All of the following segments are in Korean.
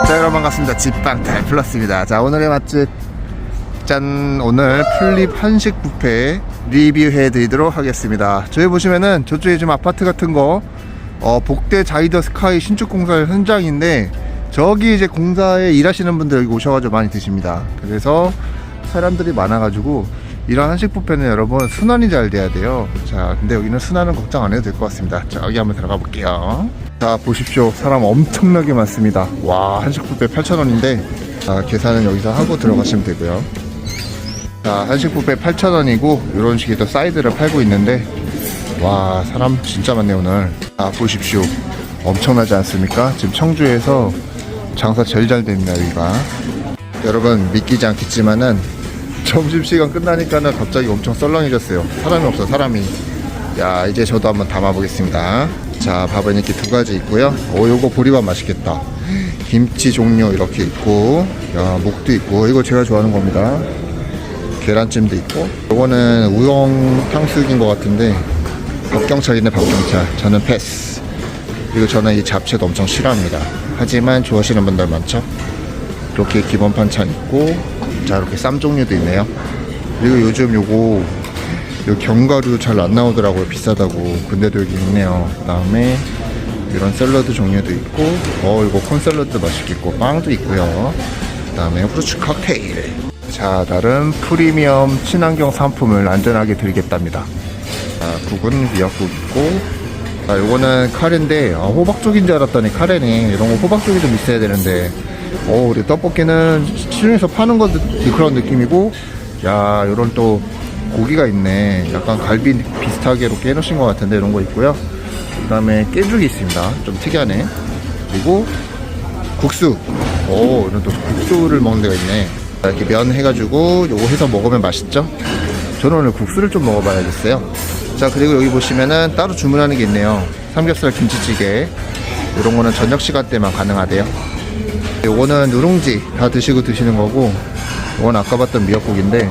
자 여러분 반갑습니다. 집방탈 플러스입니다. 자 오늘의 맛집. 짠 오늘 풀립 한식 뷔페 리뷰해 드리도록 하겠습니다. 저기 보시면은 저쪽에 지금 아파트 같은 거 어, 복대 자이더 스카이 신축 공사 현장인데 저기 이제 공사에 일하시는 분들 여기 오셔가지고 많이 드십니다. 그래서 사람들이 많아가지고 이런 한식 뷔페는 여러분 순환이 잘 돼야 돼요. 자 근데 여기는 순환은 걱정 안 해도 될 것 같습니다. 자 여기 한번 들어가 볼게요. 자 보십시오. 사람 엄청나게 많습니다. 와 한식 뷔페 8,000원인데 자 계산은 여기서 하고 들어가시면 되고요. 자 한식 뷔페 8,000원이고 이런 식의 또 사이드를 팔고 있는데 와 사람 진짜 많네 오늘. 아 보십시오. 엄청나지 않습니까? 지금 청주에서 장사 제일 잘 됩니다 여기가. 여러분 믿기지 않겠지만은 점심시간 끝나니까는 갑자기 엄청 썰렁해졌어요. 사람이 없어 사람이. 야 이제 저도 한번 담아보겠습니다. 자 밥은 이렇게 두 가지 있고요. 오 요거 보리밥 맛있겠다. 김치 종류 이렇게 있고 야 목도 있고 이거 제가 좋아하는 겁니다. 계란찜도 있고. 요거는 우엉 탕수육인 것 같은데 박경찰이네 박경찰. 저는 패스. 그리고 저는 이 잡채도 엄청 싫어합니다. 하지만 좋아하시는 분들 많죠? 이렇게 기본 반찬 있고 자 이렇게 쌈 종류도 있네요. 그리고 요즘 요거 요 견과류 잘 안 나오더라고요 비싸다고. 근데도 여기 있네요. 그 다음에 이런 샐러드 종류도 있고 어 이거 콘 샐러드 맛있겠고 빵도 있고요. 그 다음에 후르츠 칵테일. 자 다른 프리미엄 친환경 상품을 안전하게 드리겠답니다. 자 국은 미역국 있고 자 요거는 카레인데 아, 호박 쪽인 줄 알았더니 카레네. 이런 거 호박 쪽이 좀 있어야 되는데 어 우리 떡볶이는 시중에서 파는 거 느- 그런 느낌이고 야 요런 또 고기가 있네. 약간 갈비 비슷하게 이렇게 해놓으신 것 같은데 이런 거 있고요. 그 다음에 깨죽이 있습니다. 좀 특이하네. 그리고 국수. 오 이런 또 국수를 먹는 데가 있네. 자, 이렇게 면 해가지고 요거 해서 먹으면 맛있죠? 저는 오늘 국수를 좀 먹어봐야겠어요. 자 그리고 여기 보시면은 따로 주문하는 게 있네요. 삼겹살 김치찌개. 이런 거는 저녁 시간대만 가능하대요 요거는 누룽지 다 드시고 드시는 거고 이건 아까 봤던 미역국인데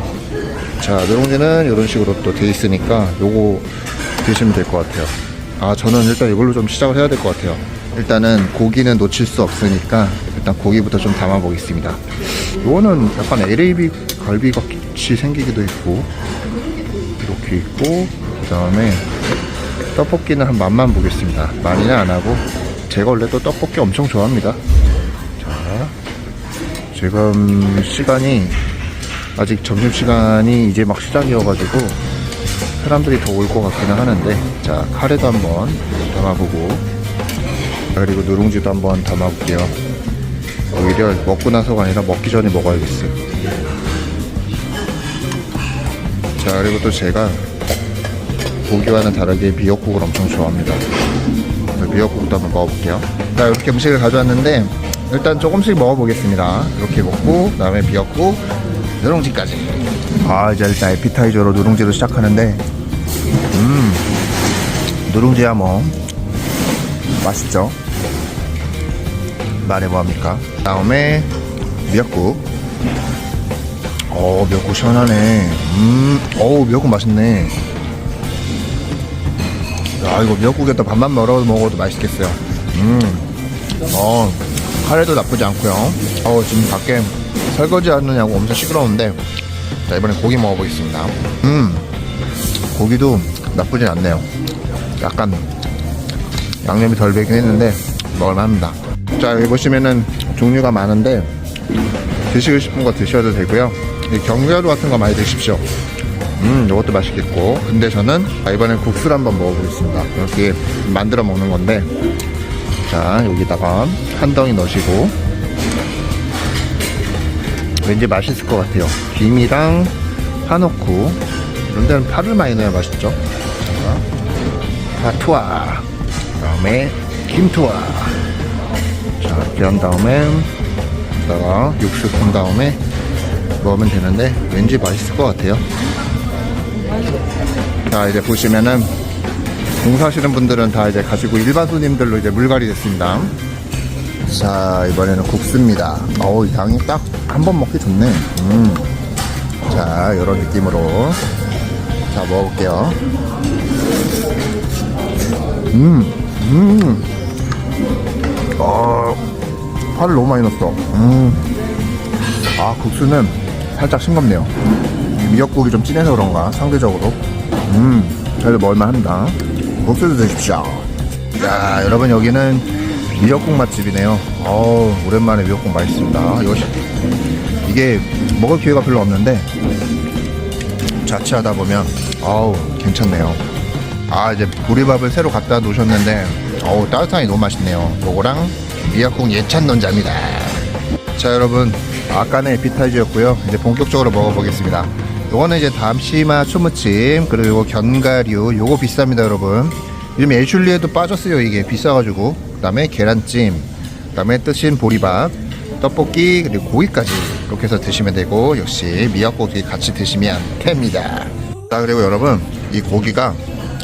자 누룽지는 이런 식으로 또 돼 있으니까 요거 드시면 될 것 같아요. 아 저는 일단 이걸로 좀 시작을 해야 될 것 같아요. 일단은 고기는 놓칠 수 없으니까 일단 고기부터 좀 담아 보겠습니다. 요거는 약간 LAB 갈비 같이 생기기도 있고 이렇게 있고 그 다음에 떡볶이는 한 맛만 보겠습니다. 많이는 안 하고 제가 원래 또 떡볶이 엄청 좋아합니다. 자 지금 시간이 아직 점심시간이 이제 막 시작이어가지고 사람들이 더 올 것 같기는 하는데 자 카레도 한번 담아보고 자, 그리고 누룽지도 한번 담아볼게요. 오히려 먹고 나서가 아니라 먹기 전에 먹어야겠어요. 자 그리고 또 제가 고기와는 다르게 미역국을 엄청 좋아합니다. 자, 미역국도 한번 먹어볼게요. 자 이렇게 음식을 가져왔는데 일단 조금씩 먹어보겠습니다. 이렇게 먹고 그 다음에 미역국 누룽지까지. 아 이제 일단 에피타이저로 누룽지로 시작하는데 음 누룽지야 뭐. 맛있죠? 말해 뭐합니까? 다음에 미역국. 어 미역국 시원하네. 음 어우 미역국 맛있네. 야 이거 미역국에다 밥만 말아 먹어도 맛있겠어요. 음 어 카레도 나쁘지 않고요. 어 지금 밖에 설거지 하느냐고 엄청 시끄러운데 자 이번엔 고기 먹어보겠습니다. 음 고기도 나쁘진 않네요. 약간 양념이 덜 배긴 했는데 먹을만합니다. 자 여기 보시면은 종류가 많은데 드시고 싶은 거 드셔도 되고요. 이 견과류 같은 거 많이 드십시오. 음 이것도 맛있겠고. 근데 저는 아, 이번엔 국수를 한번 먹어보겠습니다. 이렇게 만들어 먹는 건데 자 여기다가 한 덩이 넣으시고. 왠지 맛있을 것 같아요. 김이랑 파 넣고. 이런 데는 파를 많이 넣어야 맛있죠. 자, 파투아. 그 다음에 김투아. 자 이렇게 한 다음에 여기다가 육수 푼 다음에 먹으면 되는데 왠지 맛있을 것 같아요. 자 이제 보시면은 공사하시는 분들은 다 이제 가지고 일반 손님들로 이제 물갈이 됐습니다 자 이번에는 국수입니다 어우 양이 딱 한 번 먹기 좋네 음. 자 이런 느낌으로 자 먹어볼게요 음, 음. 어, 살을 너무 많이 넣었어. 음. 아, 국수는 살짝 싱겁네요. 미역국이 좀 진해서 그런가, 상대적으로. 음, 그래도 먹을만 합니다. 국수도 드십시오. 야, 여러분, 여기는 미역국 맛집이네요. 어우, 오랜만에 미역국 맛있습니다. 시- 이게 먹을 기회가 별로 없는데, 자취하다 보면, 어우, 괜찮네요. 아, 이제 보리밥을 새로 갖다 놓으셨는데, 어우, 따뜻하니 너무 맛있네요. 요거랑 미역국 예찬 논자입니다. 자 여러분 아까는 에피타이저였고요 이제 본격적으로 먹어보겠습니다 요거는 이제 담시마 초무침 그리고 견과류 요거 비쌉니다 여러분. 요즘 애슐리에도 빠졌어요 이게. 비싸가지고. 그 다음에 계란찜 그 다음에 뜨신 보리밥 떡볶이 그리고 고기까지 이렇게 해서 드시면 되고 역시 미역고기 같이 드시면 됩니다. 자 그리고 여러분 이 고기가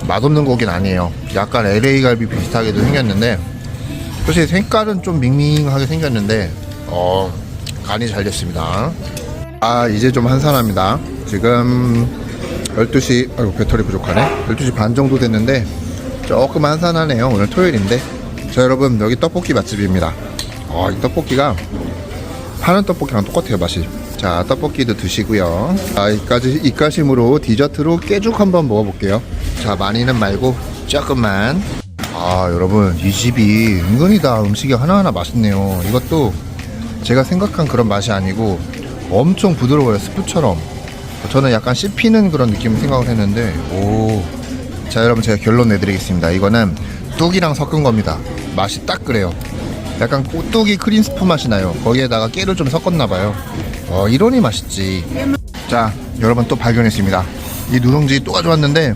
맛없는 고기는 아니에요. 약간 LA 갈비 비슷하게도 생겼는데 사실 색깔은 좀 밍밍하게 생겼는데 어 간이 잘 됐습니다 아 이제 좀 한산합니다. 지금 12시 아이고 배터리 부족하네. 12시 반 정도 됐는데 조금 한산하네요. 오늘 토요일인데. 자 여러분 여기 떡볶이 맛집입니다. 어, 이 떡볶이가 파는 떡볶이랑 똑같아요 맛이. 자 떡볶이도 드시고요. 자 이까지 이까심으로 디저트로 깨죽 한번 먹어볼게요. 자 많이는 말고 조금만. 아 여러분 이 집이 은근히 다 음식이 하나하나 맛있네요. 이것도 제가 생각한 그런 맛이 아니고 엄청 부드러워요 스프처럼. 저는 약간 씹히는 그런 느낌을 생각을 했는데 오 자 여러분 제가 결론 내드리겠습니다. 이거는 뚝이랑 섞은 겁니다. 맛이 딱 그래요. 약간 뚝이 크림 스프 맛이 나요. 거기에다가 깨를 좀 섞었나 봐요. 어 이러니 맛있지. 자 여러분 또 발견했습니다. 이 누룽지 또 가져왔는데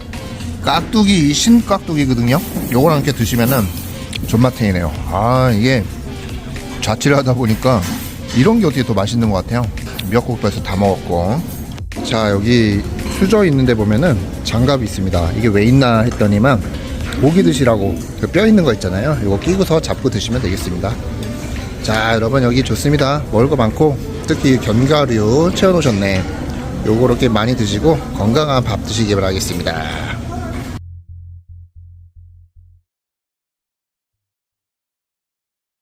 깍두기 신깍두기거든요. 요거랑 이렇게 드시면은 존맛탱이네요. 아 이게 자취를 하다 보니까 이런 게 어떻게 더 맛있는 것 같아요 미역국도 해서 다 먹었고. 자 여기 수저 있는데 보면은 장갑이 있습니다. 이게 왜 있나 했더니만 고기 드시라고 그 뼈 있는 거 있잖아요. 이거 끼고서 잡고 드시면 되겠습니다. 자 여러분 여기 좋습니다. 먹을 거 많고 특히 견과류 채워놓으셨네. 요거 이렇게 많이 드시고 건강한 밥 드시기 바라겠습니다